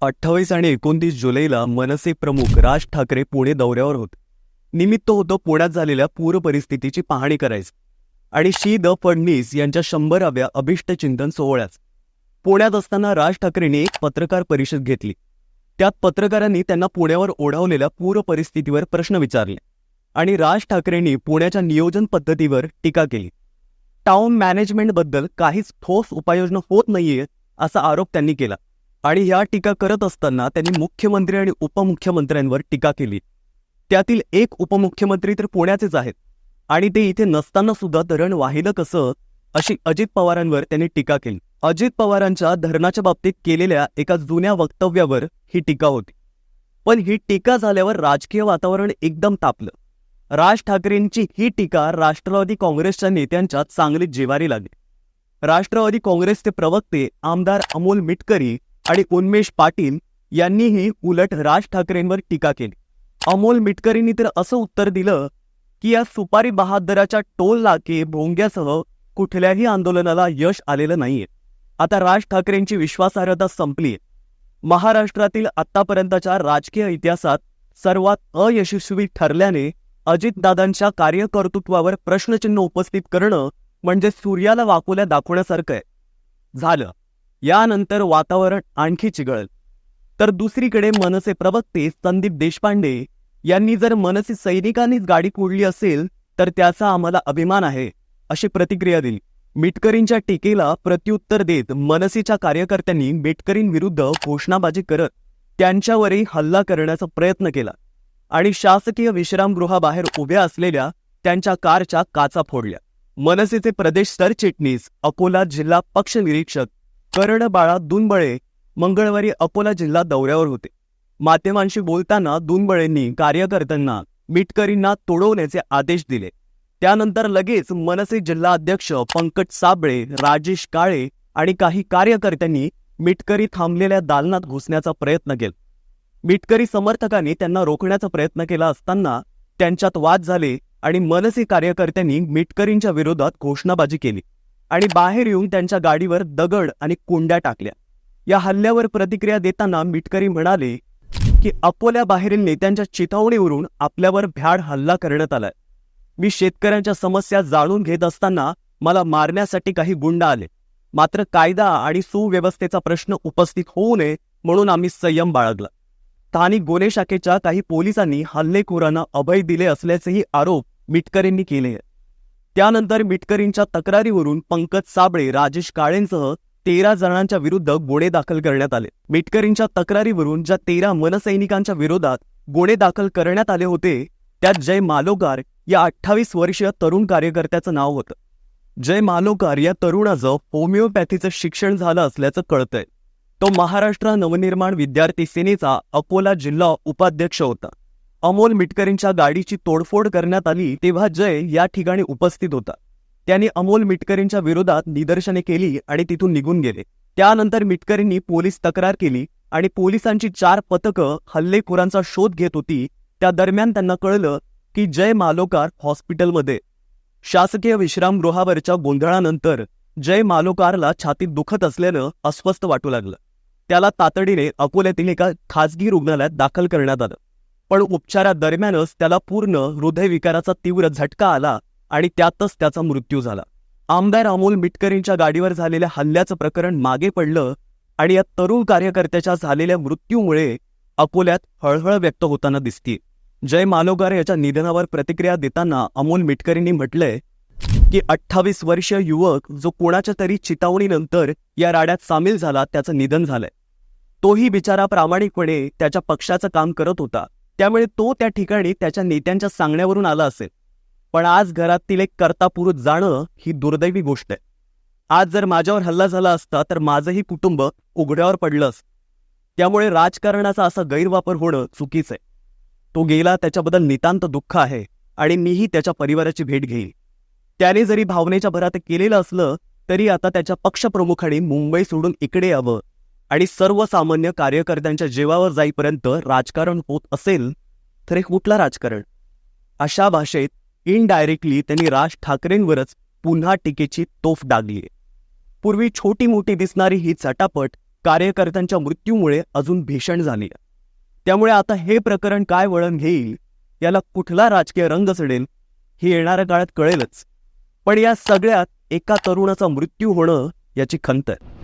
अठ्ठावीस आणि एकोणतीस जुलैला मनसे प्रमुख राज ठाकरे पुणे दौऱ्यावर होते. निमित्त होतं पुण्यात झालेल्या पूर परिस्थितीची पाहणी करायचं. आणि शी द फडणीस यांच्या शंभराव्या अभिष्टचिंतन सोहळ्याच. पुण्यात असताना राज ठाकरेंनी एक पत्रकार परिषद घेतली. त्यात पत्रकारांनी त्यांना पुण्यावर ओढावलेल्या पूर परिस्थितीवर प्रश्न विचारले. आणि राज ठाकरेंनी पुण्याच्या नियोजन पद्धतीवर टीका केली. टाऊन मॅनेजमेंटबद्दल काहीच ठोस उपाययोजना होत नाहीये असा आरोप त्यांनी केला. आणि या टीका करत असताना त्यांनी मुख्यमंत्री आणि उपमुख्यमंत्र्यांवर टीका केली. त्यातील एक उपमुख्यमंत्री तर पुण्याचेच आहेत. आणि ते इथे नसताना सुद्धा धरण वाहिलं कसं? अशी अजित पवारांवर त्यांनी टीका केली. अजित पवारांच्या धरणाच्या बाबतीत केलेल्या एका जुन्या वक्तव्यावर ही टीका होती. पण ही टीका झाल्यावर राजकीय वातावरण एकदम तापलं. राज ठाकरेंची ही टीका राष्ट्रवादी काँग्रेसच्या नेत्यांच्या चांगली जिवारी लागली. राष्ट्रवादी काँग्रेसचे प्रवक्ते आमदार अमोल मिटकरी आणि उन्मेष पाटील यांनीही उलट राज ठाकरेंवर टीका केली. अमोल मिटकरींनी तर असं उत्तर दिलं की या सुपारी बहादराच्या टोल नाके भोंग्यासह कुठल्याही आंदोलनाला यश आलेलं नाहीये. आता राज ठाकरेंची विश्वासार्हता संपलीये. महाराष्ट्रातील आतापर्यंतच्या राजकीय इतिहासात सर्वात अयशस्वी ठरल्याने अजितदादांच्या कार्यकर्तृत्वावर प्रश्नचिन्ह उपस्थित करणं म्हणजे सूर्याला वाकुल्या दाखवण्यासारखं आहे. झालं. यानंतर वातावरण आणखी चिघळलं. तर दुसरीकडे मनसे प्रवक्ते संदीप देशपांडे यांनी जर मनसे सैनिकांनीच गाडी फोडली असेल तर त्याचा आम्हाला अभिमान आहे अशी प्रतिक्रिया दिली. मिटकरींच्या टीकेला प्रत्युत्तर देत मनसेच्या कार्यकर्त्यांनी मिटकरींविरुद्ध घोषणाबाजी करत त्यांच्यावरही हल्ला करण्याचा प्रयत्न केला आणि शासकीय विश्रामगृहाबाहेर उभ्या असलेल्या त्यांच्या कारच्या काचा फोडल्या. मनसेचे प्रदेश सरचिटणीस अकोला जिल्हा पक्ष निरीक्षक कर्णबाळा दुनबळे मंगळवारी अकोला जिल्हा दौऱ्यावर होते. माध्यमांशी बोलताना दुनबळेंनी कार्यकर्त्यांना मिटकरींना तोडवण्याचे आदेश दिले. त्यानंतर लगेच मनसे जिल्हा अध्यक्ष पंकज साबळे राजेश काळे आणि काही कार्यकर्त्यांनी मिटकरी थांबलेल्या दालनात घुसण्याचा प्रयत्न केला. मिटकरी समर्थकांनी त्यांना रोखण्याचा प्रयत्न केला असताना त्यांच्यात वाद झाले आणि मनसे कार्यकर्त्यांनी मिटकरींच्या विरोधात घोषणाबाजी केली. आणि बाहेर येऊन त्यांच्या गाडीवर दगड आणि कुंड्या टाकल्या. या हल्ल्यावर प्रतिक्रिया देताना मिटकरी म्हणाले की अकोल्याबाहेरील नेत्यांच्या चिथावणीवरून आपल्यावर भ्याड हल्ला करण्यात आलाय. मी शेतकऱ्यांच्या समस्या जाणून घेत असताना मला मारण्यासाठी काही गुंड आले. मात्र कायदा आणि सुव्यवस्थेचा प्रश्न उपस्थित होऊ नये म्हणून आम्ही संयम बाळगला. स्थानिक गुन्हे शाखेच्या काही पोलिसांनी हल्लेखोरांना अभय दिले असल्याचेही आरोप मिटकरींनी केले त्यानंतर मिटकरींच्या तक्रारीवरून पंकज साबळे राजेश काळेंसह तेरा जणांच्या विरुद्ध गुन्हे दाखल करण्यात आले. मिटकरींच्या तक्रारीवरून ज्या तेरा मनसैनिकांच्या विरोधात गुन्हे दाखल करण्यात आले होते त्यात जय मालोकार या अठ्ठावीस वर्षीय तरुण कार्यकर्त्याचं नाव होतं. जय मालोकार या तरुणाचं होमिओपॅथीचं शिक्षण झालं असल्याचं कळतंय. तो महाराष्ट्र नवनिर्माण विद्यार्थी सेनेचा अकोला जिल्हा उपाध्यक्ष होता. अमोल मिटकरींच्या गाडीची तोडफोड करण्यात आली तेव्हा जय या ठिकाणी उपस्थित होता. त्यांनी अमोल मिटकरींच्या विरोधात निदर्शने केली आणि तिथून निघून गेले. त्यानंतर मिटकरींनी पोलीस तक्रार केली आणि पोलिसांची चार पथकं हल्लेखोरांचा शोध घेत होती. त्या दरम्यान त्यांना कळलं की जय मालोकार हॉस्पिटलमध्ये. शासकीय विश्रामगृहावरच्या गोंधळानंतर जय मालोकारला छातीत दुखत असल्यानं अस्वस्थ वाटू लागलं. त्याला तातडीने अकोल्यातील एका खासगी रुग्णालयात दाखल करण्यात आलं. पण उपचारादरम्यानच त्याला पूर्ण हृदयविकाराचा तीव्र झटका आला आणि त्यातच त्याचा मृत्यू झाला. आमदार अमोल मिटकरींच्या गाडीवर झालेल्या हल्ल्याचं प्रकरण मागे पडलं आणि या तरुण कार्यकर्त्याच्या झालेल्या मृत्यूमुळे अकोल्यात हळहळ व्यक्त होताना दिसते जय मालोगार याच्या निधनावर प्रतिक्रिया देताना अमोल मिटकरींनी म्हटलंय की अठ्ठावीस वर्षीय युवक जो कोणाच्या तरी चितावणीनंतर या राड्यात सामील झाला त्याचं निधन झालंय. तोही बिचारा प्रामाणिकपणे त्याच्या पक्षाचं काम करत होता. त्यामुळे तो त्या ठिकाणी त्याच्या नेत्यांच्या सांगण्यावरून आला असेल. पण आज घरातील एक कर्ता पुरुष जाणं ही दुर्दैवी गोष्ट आहे. आज जर माझ्यावर हल्ला झाला असता तर माझंही कुटुंब उघड्यावर पडलं असतं. त्यामुळे राजकारणाचा असा गैरवापर होणं चुकीचं आहे. तो गेला त्याच्याबद्दल नितांत दुःख आहे आणि मीही त्याच्या परिवाराची भेट घेईल त्याने जरी भावनेच्या भरात केलेलं असलं तरी आता त्याच्या पक्षप्रमुखांनी मुंबई सोडून इकडे यावं आणि सर्वसामान्य कार्यकर्त्यांच्या जीवावर जाईपर्यंत राजकारण होत असेल तर हे कुठलं राजकारण? अशा भाषेत इनडायरेक्टली त्यांनी राज ठाकरेंवरच पुन्हा टीकेची तोफ डागली पूर्वी छोटी मोठी दिसणारी ही झटापट कार्यकर्त्यांच्या मृत्यूमुळे अजून भीषण झाली त्यामुळे आता हे प्रकरण काय वळण घेईल याला कुठला राजकीय रंग चढेल हे येणाऱ्या काळात कळेलच. पण या सगळ्यात एका तरुणाचा मृत्यू होणं याची खंत आहे.